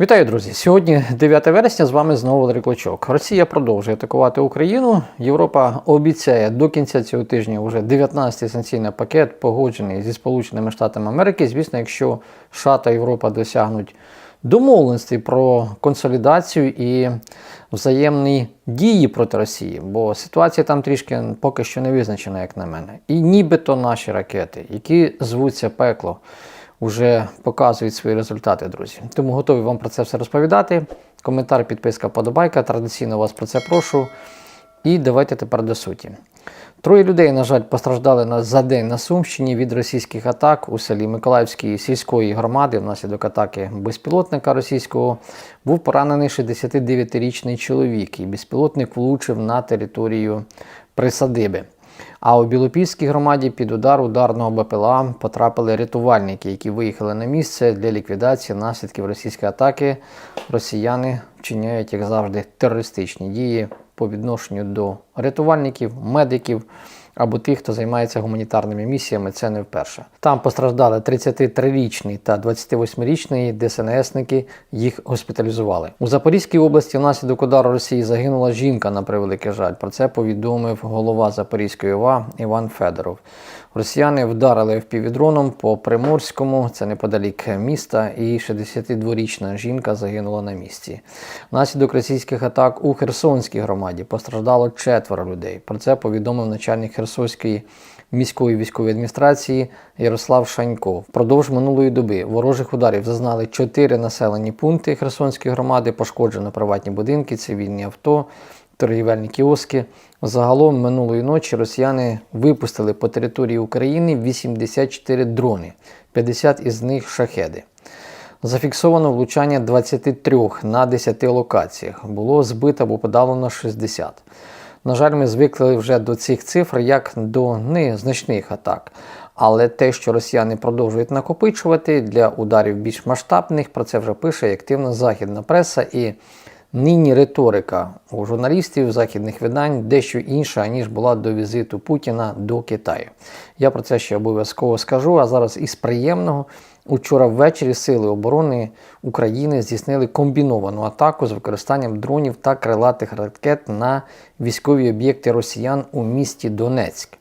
Вітаю, друзі! Сьогодні 9 вересня. З вами знову Валерій Клочок. Росія продовжує атакувати Україну. Європа обіцяє до кінця цього тижня вже 19-й санкційний пакет, погоджений зі Сполученими Штатами Америки. Звісно, якщо США та Європа досягнуть домовленостей про консолідацію і взаємні дії проти Росії, бо ситуація там трішки поки що не визначена, як на мене. І нібито наші ракети, які звуться пекло вже показують свої результати, друзі. Тому готовий вам про це все розповідати. Коментар, підписка, подобайка. Традиційно вас про це прошу. І давайте тепер до суті. Троє людей, на жаль, постраждали на, за день на Сумщині від російських атак у селі Миколаївської сільської громади. Внаслідок атаки безпілотника російського був поранений 69-річний чоловік, і безпілотник влучив на територію присадиби. А у Білопільській громаді під удар ударного БПЛА потрапили рятувальники, які виїхали на місце для ліквідації наслідків російської атаки. Росіяни вчиняють, як завжди, терористичні дії по відношенню до рятувальників, медиків або тих, хто займається гуманітарними місіями. Це не вперше. Там постраждали 33-річний та 28-річний ДСНСники. Їх госпіталізували у Запорізькій області. Внаслідок удару Росії загинула жінка на превеликий жаль. Про це повідомив голова Запорізької ОВА Іван Федоров. Росіяни вдарили впівдроном по Приморському, це неподалік міста, і 62-річна жінка загинула на місці. Внаслідок російських атак у Херсонській громаді постраждало четверо людей. Про це повідомив начальник Херсонської міської військової адміністрації Ярослав Шанько. Впродовж минулої доби ворожих ударів зазнали чотири населені пункти Херсонської громади, пошкоджено приватні будинки, цивільні авто торгівельні кіоски. Загалом минулої ночі росіяни випустили по території України 84 дрони, 50 із них шахеди. Зафіксовано влучання 23 на 10 локаціях. Було збито або подалено 60. На жаль, ми звикли вже до цих цифр як до незначних атак. Але те, що росіяни продовжують накопичувати для ударів більш масштабних, про це вже пише активна західна преса. І Нині риторика у журналістів західних видань дещо інша, ніж була до візиту Путіна до Китаю. Я про це ще обов'язково скажу. А зараз із приємного учора ввечері Сили оборони України здійснили комбіновану атаку з використанням дронів та крилатих ракет на військові об'єкти росіян у місті Донецьк.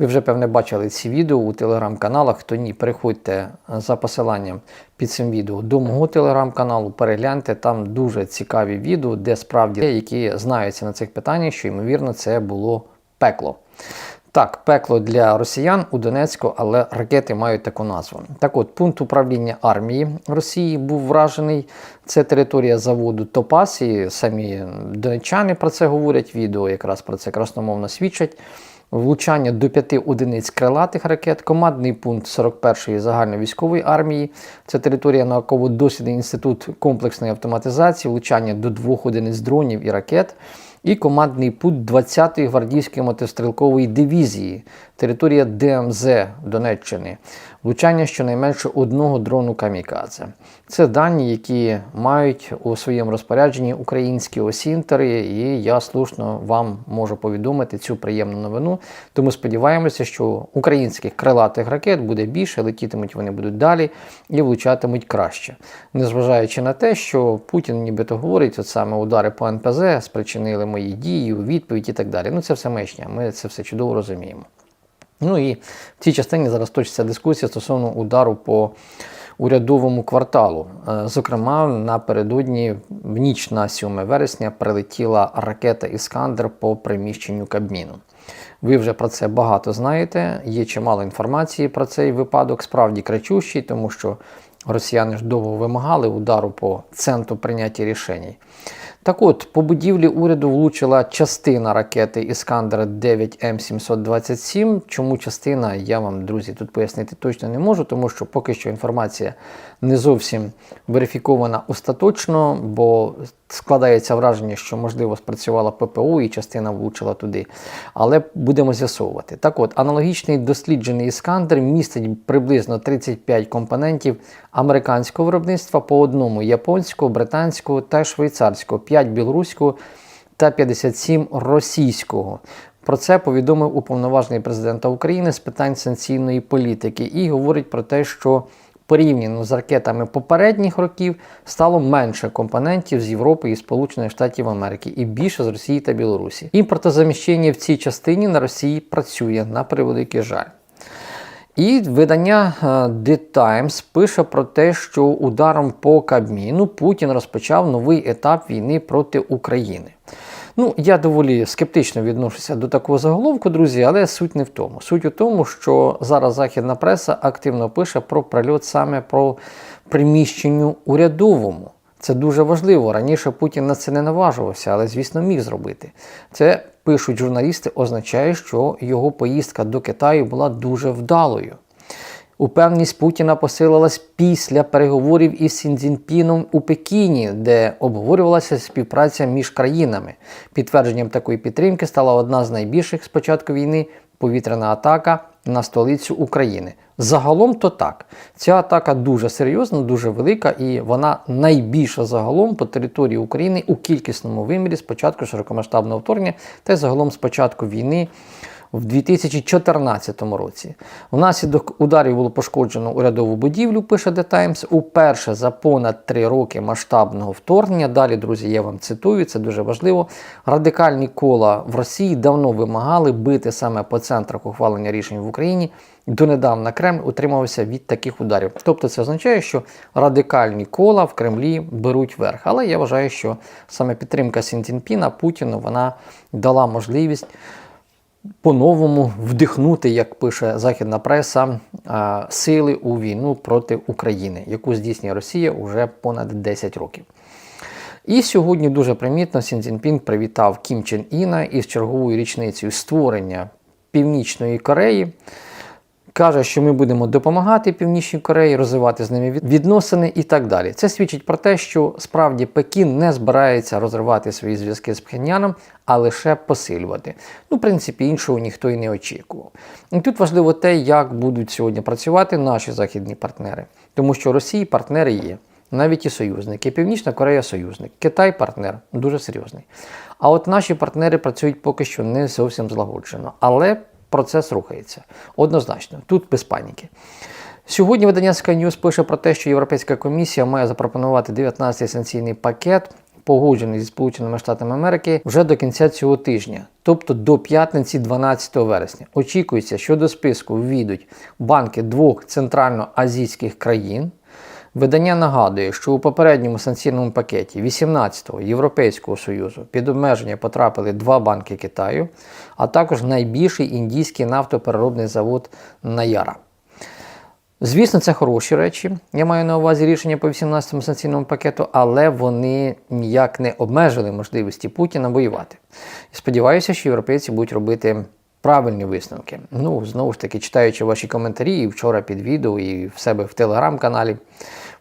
Ви вже певне бачили ці відео у телеграм-каналах. Хто ні, переходьте за посиланням під цим відео до мого телеграм-каналу, перегляньте там дуже цікаві відео, де справді які знаються на цих питаннях, що ймовірно це було пекло. Так, пекло для росіян у Донецьку, але ракети мають таку назву. Так от, пункт управління армії Росії був вражений. Це територія заводу Топас, і самі донеччани про це говорять. Відео якраз про це красномовно свідчать влучання до п'яти одиниць крилатих ракет, командний пункт 41-ї загальновійськової армії. Це територія науково-дослідний інститут комплексної автоматизації, влучання до двох одиниць дронів і ракет. І командний пункт 20-ї гвардійської мотострілкової дивізії, територія ДМЗ Донеччини, влучання щонайменше одного дрону камікадзе. Це дані, які мають у своєму розпорядженні українські осінтери, і я слушно вам можу повідомити цю приємну новину. Тому сподіваємося, що українських крилатих ракет буде більше, летітимуть вони будуть далі і влучатимуть краще. Незважаючи на те, що Путін нібито говорить, от саме удари по НПЗ спричинили мої дії, відповідь і так далі. Ну це все мечня, ми це все чудово розуміємо. Ну і в цій частині зараз точиться дискусія стосовно удару по урядовому кварталу. Е, Зокрема, напередодні в ніч на 7 вересня прилетіла ракета Іскандер по приміщенню Кабміну. Ви вже про це багато знаєте. Є чимало інформації про цей випадок, справді кричущий, тому що росіяни ж довго вимагали удару по центру прийняття рішень. Так от, по будівлі уряду влучила частина ракети Іскандер 9 М727. Чому частина, я вам, друзі, тут пояснити точно не можу, тому що поки що інформація не зовсім верифікована остаточно, бо складається враження, що можливо спрацювала ППО і частина влучила туди. Але будемо з'ясовувати. Так от, аналогічний досліджений іскандер містить приблизно 35 компонентів американського виробництва по одному японського, британського та швейцарського, 5 білоруського та 57 російського. Про це повідомив уповноважений президента України з питань санкційної політики і говорить про те, що порівняно з ракетами попередніх років стало менше компонентів з Європи і Сполучених Штатів Америки і більше з Росії та Білорусі. Імпортозаміщення в цій частині на Росії працює на превеликий жаль. І видання е, The Times пише про те, що ударом по Кабміну Путін розпочав новий етап війни проти України. Ну, я доволі скептично відношуся до такого заголовку, друзі, але суть не в тому. Суть у тому, що зараз західна преса активно пише про прильот саме про приміщенню урядовому. Це дуже важливо. Раніше Путін на це не наважувався, але, звісно, міг зробити. Це пишуть журналісти, означає, що його поїздка до Китаю була дуже вдалою. Упевненість Путіна посилилась після переговорів із Сіндзінпіном у Пекіні, де обговорювалася співпраця між країнами. Підтвердженням такої підтримки стала одна з найбільших з початку війни повітряна атака на столицю України. Загалом то так. Ця атака дуже серйозна, дуже велика, і вона найбільша загалом по території України у кількісному вимірі з початку широкомасштабного вторгнення та й загалом з початку війни в 2014 році. Внаслідок ударів було пошкоджено урядову будівлю, пише The Times, уперше за понад три роки масштабного вторгнення. Далі, друзі, я вам цитую, це дуже важливо. Радикальні кола в Росії давно вимагали бити саме по центрах ухвалення рішень в Україні. Донедавна Кремль утримувався від таких ударів. Тобто це означає, що радикальні кола в Кремлі беруть верх. Але я вважаю, що саме підтримка Сінтінпіна Путіну вона дала можливість по-новому вдихнути, як пише західна преса, сили у війну проти України, яку здійснює Росія уже понад 10 років. І сьогодні дуже примітно Сін Цзіньпін привітав Кім Чен Іна із черговою річницею створення Північної Кореї. Каже, що ми будемо допомагати Північній Кореї, розвивати з ними відносини і так далі. Це свідчить про те, що справді Пекін не збирається розривати свої зв'язки з Пхеньяном, а лише посилювати. Ну, в принципі, іншого ніхто і не очікував. І тут важливо те, як будуть сьогодні працювати наші західні партнери, тому що Росії партнери є. Навіть і союзники. Північна Корея союзник, Китай партнер дуже серйозний. А от наші партнери працюють поки що не зовсім злагоджено. Але процес рухається. Однозначно, тут без паніки. Сьогодні видання Sky News пише про те, що Європейська комісія має запропонувати 19-й санкційний пакет, погоджений зі Сполученими Штатами Америки, вже до кінця цього тижня, тобто до п'ятниці 12 вересня. Очікується, що до списку ввійдуть банки двох центральноазійських країн. Видання нагадує, що у попередньому санкційному пакеті 18-го Європейського Союзу під обмеження потрапили два банки Китаю, а також найбільший індійський нафтопереробний завод Наяра. Звісно, це хороші речі. Я маю на увазі рішення по 18-му санкційному пакету, але вони ніяк не обмежили можливості Путіна воювати. Сподіваюся, що європейці будуть робити правильні висновки. Ну, знову ж таки, читаючи ваші коментарі і вчора під відео, і в себе в телеграм-каналі.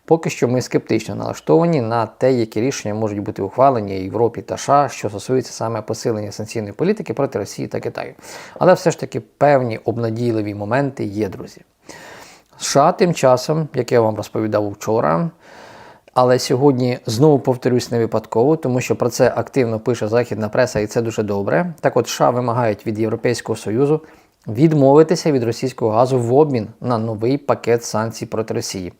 Поки що ми скептично налаштовані на те, які рішення можуть бути ухвалені Європі та США, що стосується саме посилення санкційної політики проти Росії та Китаю. Але все ж таки певні обнадійливі моменти є, друзі. США тим часом, як я вам розповідав вчора, але сьогодні знову повторюсь не випадково, тому що про це активно пише західна преса, і це дуже добре. Так от США вимагають від Європейського Союзу відмовитися від російського газу в обмін на новий пакет санкцій проти Росії.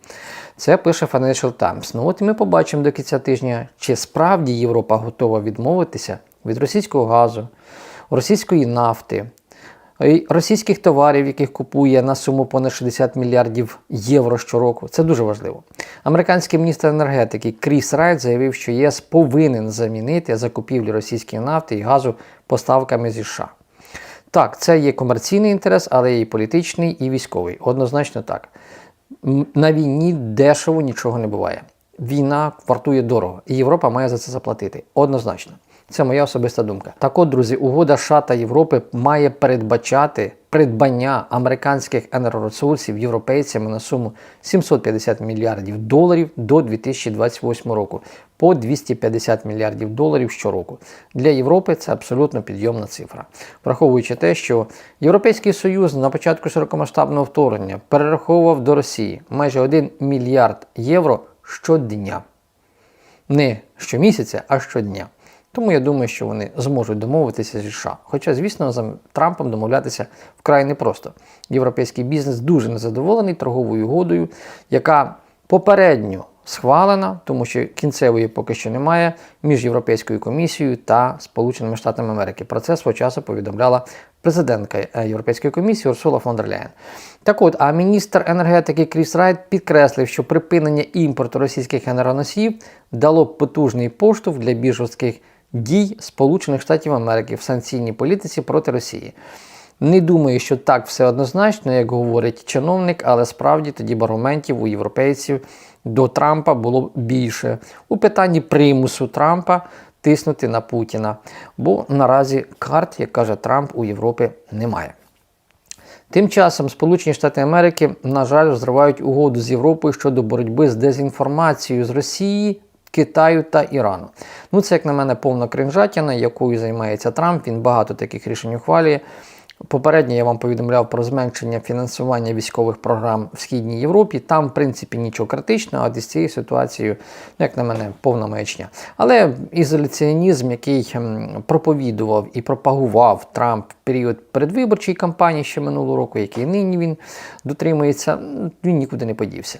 Це пише Financial Times. Ну от ми побачимо до кінця тижня, чи справді Європа готова відмовитися від російського газу, російської нафти, російських товарів, яких купує на суму понад 60 мільярдів євро щороку. Це дуже важливо. Американський міністр енергетики Кріс Райт заявив, що ЄС повинен замінити закупівлі російської нафти і газу поставками зі США. Так, це є комерційний інтерес, але і політичний, і військовий. Однозначно так. На війні дешево нічого не буває. Війна вартує дорого, і Європа має за це заплатити. Однозначно. Це моя особиста думка. Так от, друзі, угода США та Європи має передбачати придбання американських енергоресурсів європейцями на суму 750 мільярдів доларів до 2028 року по 250 мільярдів доларів щороку. Для Європи це абсолютно підйомна цифра, враховуючи те, що Європейський Союз на початку широкомасштабного вторгнення перераховував до Росії майже 1 мільярд євро щодня. Не щомісяця, а щодня. Тому я думаю, що вони зможуть домовитися зі США. Хоча, звісно, з Трампом домовлятися вкрай непросто. Європейський бізнес дуже незадоволений торговою угодою, яка попередньо схвалена, тому що кінцевої поки що немає між Європейською комісією та Сполученими Штатами Америки. Про це свого часу повідомляла президентка е, Європейської комісії Урсула фон дер Ляєн. Так от, а міністр енергетики Кріс Райт підкреслив, що припинення імпорту російських енергоносіїв дало потужний поштовх для більш дій Сполучених Штатів Америки в санкційній політиці проти Росії. Не думаю, що так все однозначно, як говорить чиновник, але справді тоді б аргументів у європейців до Трампа було б більше у питанні примусу Трампа тиснути на Путіна. Бо наразі карт, як каже Трамп, у Європі немає. Тим часом Сполучені Штати Америки, на жаль, розривають угоду з Європою щодо боротьби з дезінформацією з Росії, Китаю та Ірану. Ну, це, як на мене, повна кринжатіна, якою займається Трамп. Він багато таких рішень ухвалює. Попередньо я вам повідомляв про зменшення фінансування військових програм в Східній Європі. Там, в принципі, нічого критичного, а з цією ситуацією, ну, як на мене, повна маячня. Але ізоляціонізм, який ем, проповідував і пропагував Трамп в період передвиборчої кампанії ще минулого року, який нині він дотримується, він нікуди не подівся.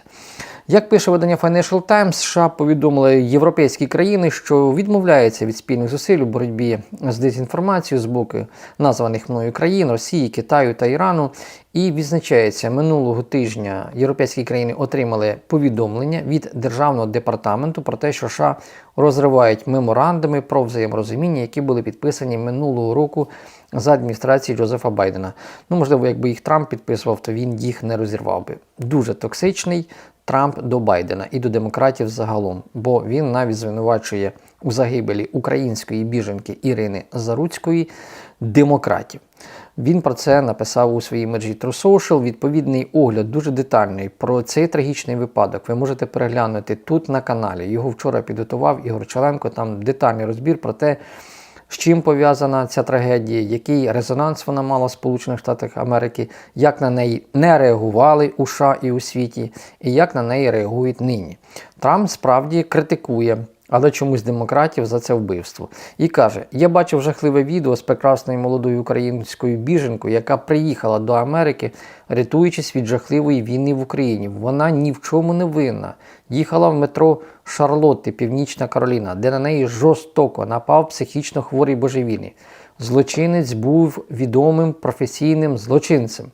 Як пише видання Financial Times, США повідомили європейські країни, що відмовляються від спільних зусиль у боротьбі з дезінформацією з боку названих мною країн Росії, Китаю та Ірану. І відзначається, минулого тижня європейські країни отримали повідомлення від державного департаменту про те, що США розривають меморандуми про взаєморозуміння, які були підписані минулого року за адміністрації Джозефа Байдена. Ну, можливо, якби їх Трамп підписував, то він їх не розірвав би. Дуже токсичний. Трамп до Байдена і до демократів загалом, бо він навіть звинувачує у загибелі української біженки Ірини Заруцької демократів. Він про це написав у своїй мережі True Social. Відповідний огляд дуже детальний про цей трагічний випадок. Ви можете переглянути тут на каналі. Його вчора підготував Ігор Челенко. Там детальний розбір про те, з чим пов'язана ця трагедія, який резонанс вона мала в Сполучених Штатах Америки, як на неї не реагували у США і у світі, і як на неї реагують нині. Трамп справді критикує. Але чомусь демократів за це вбивство. І каже: Я бачив жахливе відео з прекрасною молодою українською біженкою, яка приїхала до Америки, рятуючись від жахливої війни в Україні. Вона ні в чому не винна. Їхала в метро Шарлотти, Північна Кароліна, де на неї жорстоко напав психічно хворий божевільний. Злочинець був відомим професійним злочинцем,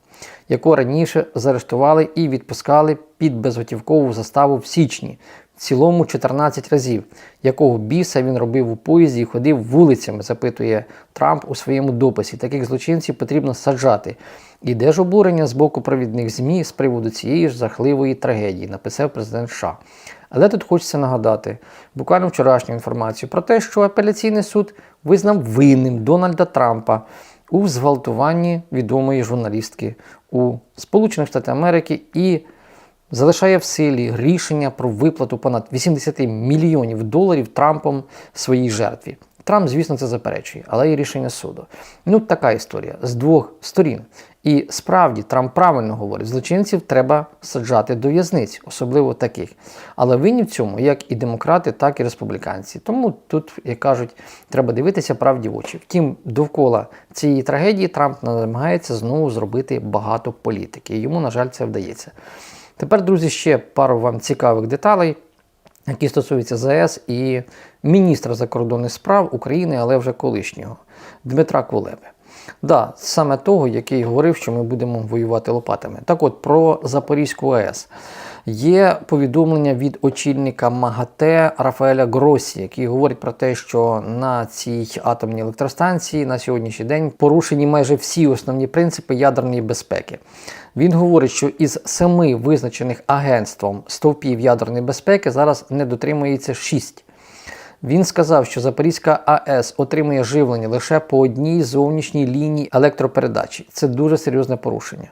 якого раніше заарештували і відпускали під безготівкову заставу в січні. Цілому 14 разів, якого біса він робив у поїзді і ходив вулицями, запитує Трамп у своєму дописі. Таких злочинців потрібно саджати. І де ж обурення з боку провідних ЗМІ з приводу цієї ж жахливої трагедії, написав президент США. Але тут хочеться нагадати буквально вчорашню інформацію про те, що апеляційний суд визнав винним Дональда Трампа у зґвалтуванні відомої журналістки у Сполучених Штатах Америки і залишає в силі рішення про виплату понад 80 мільйонів доларів Трампом своїй жертві. Трамп, звісно, це заперечує, але і рішення суду. Ну, така історія з двох сторін. І справді Трамп правильно говорить, злочинців треба саджати до в'язниць, особливо таких. Але винні в цьому як і демократи, так і республіканці. Тому тут, як кажуть, треба дивитися правді в очі. Втім, довкола цієї трагедії Трамп намагається знову зробити багато політики. Йому, на жаль, це вдається. Тепер, друзі, ще пару вам цікавих деталей, які стосуються ЗАЕС і міністра закордонних справ України, але вже колишнього Дмитра Кулеби. Да, саме того, який говорив, що ми будемо воювати лопатами. Так от, про Запорізьку АЕС. Є повідомлення від очільника МАГАТЕ Рафаеля Гросі, який говорить про те, що на цій атомній електростанції на сьогоднішній день порушені майже всі основні принципи ядерної безпеки. Він говорить, що із семи визначених агентством стовпів ядерної безпеки зараз не дотримується шість. Він сказав, що Запорізька АЕС отримує живлення лише по одній зовнішній лінії електропередачі. Це дуже серйозне порушення.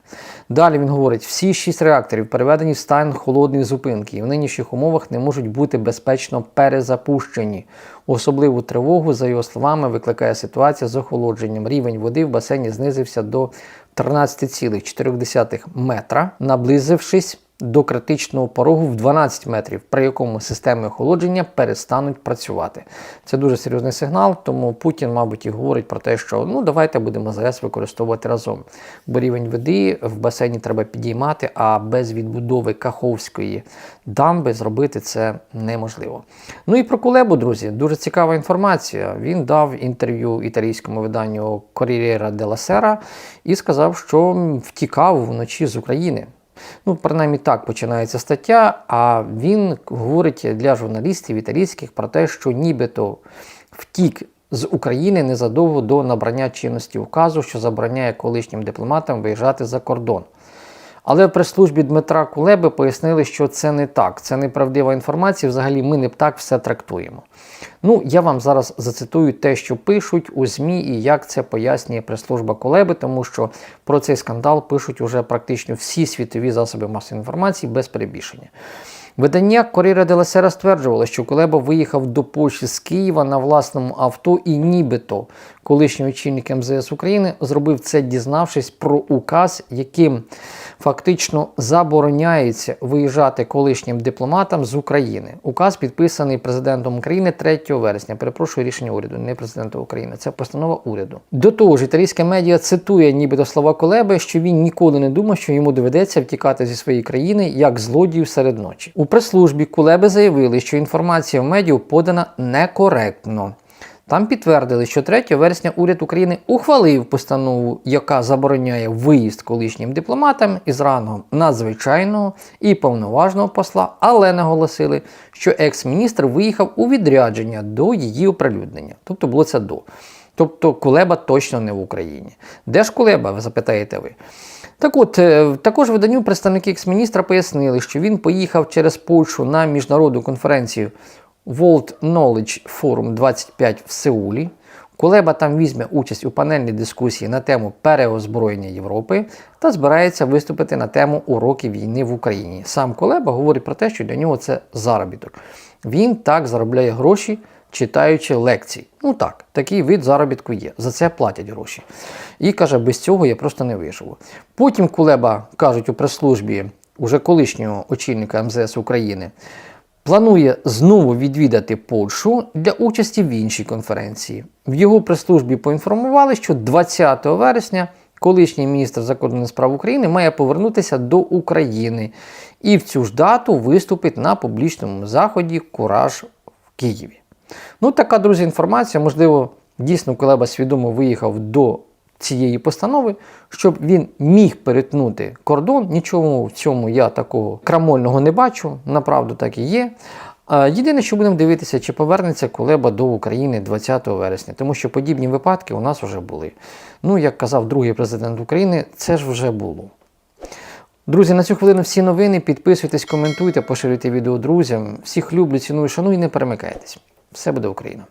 Далі він говорить, всі шість реакторів переведені в стан холодної зупинки і в нинішніх умовах не можуть бути безпечно перезапущені. Особливу тривогу, за його словами, викликає ситуація з охолодженням. Рівень води в басейні знизився до 13,4 метра, наблизившись до критичного порогу в 12 метрів, при якому системи охолодження перестануть працювати. Це дуже серйозний сигнал, тому Путін, мабуть, і говорить про те, що ну давайте будемо ЗАЕС використовувати разом. Бо рівень води в басейні треба підіймати, а без відбудови Каховської дамби зробити це неможливо. Ну і про Кулебу, друзі, дуже цікава інформація. Він дав інтерв'ю італійському виданню Corriere della Sera і сказав, що втікав вночі з України. Ну, принаймні так починається стаття. А він говорить для журналістів італійських про те, що нібито втік з України незадовго до набрання чинності указу, що забороняє колишнім дипломатам виїжджати за кордон. Але в прес-службі Дмитра Кулеби пояснили, що це не так, це неправдива інформація. Взагалі, ми не так все трактуємо. Ну, я вам зараз зацитую те, що пишуть у ЗМІ і як це пояснює прес-служба Кулеби, тому що про цей скандал пишуть уже практично всі світові засоби масової інформації без перебільшення. Видання della Sera стверджувало, що Кулеба виїхав до Польщі з Києва на власному авто і нібито колишній очільник МЗС України зробив це, дізнавшись про указ, яким фактично забороняється виїжджати колишнім дипломатам з України. Указ підписаний президентом України 3 вересня. Перепрошую рішення уряду, не президента України. Це постанова уряду. До того ж, італійська медіа цитує нібито слова Колеби, що він ніколи не думав, що йому доведеться втікати зі своєї країни як злодію серед ночі. У прес-службі Кулеби заявили, що інформація в медіа подана некоректно. Там підтвердили, що 3 вересня уряд України ухвалив постанову, яка забороняє виїзд колишнім дипломатам із рангом надзвичайного і повноважного посла, але наголосили, що екс-міністр виїхав у відрядження до її оприлюднення. Тобто було це до. Тобто Кулеба точно не в Україні. Де ж Кулеба, ви запитаєте ви? Так от, е, також виданню представники екс-міністра пояснили, що він поїхав через Польщу на міжнародну конференцію World Knowledge Forum 25 в Сеулі. Кулеба там візьме участь у панельній дискусії на тему переозброєння Європи та збирається виступити на тему уроки війни в Україні. Сам Кулеба говорить про те, що для нього це заробіток. Він так заробляє гроші, читаючи лекції. Ну так, такий вид заробітку є. За це платять гроші. І каже, без цього я просто не виживу. Потім Кулеба кажуть у прес-службі уже колишнього очільника МЗС України. Планує знову відвідати Польщу для участі в іншій конференції. В його прес-службі поінформували, що 20 вересня колишній міністр закордонних справ України має повернутися до України і в цю ж дату виступить на публічному заході Кураж в Києві. Ну, така, друзі, інформація. Можливо, дійсно Кулеба свідомо виїхав до цієї постанови, щоб він міг перетнути кордон. Нічого в цьому я такого крамольного не бачу, направду так і є. Єдине, що будемо дивитися, чи повернеться Кулеба до України 20 вересня, тому що подібні випадки у нас вже були. Ну, як казав другий президент України, це ж вже було. Друзі, на цю хвилину всі новини. Підписуйтесь, коментуйте, поширюйте відео друзям. Всіх люблю, ціную, шаную і не перемикайтесь. Все буде Україна!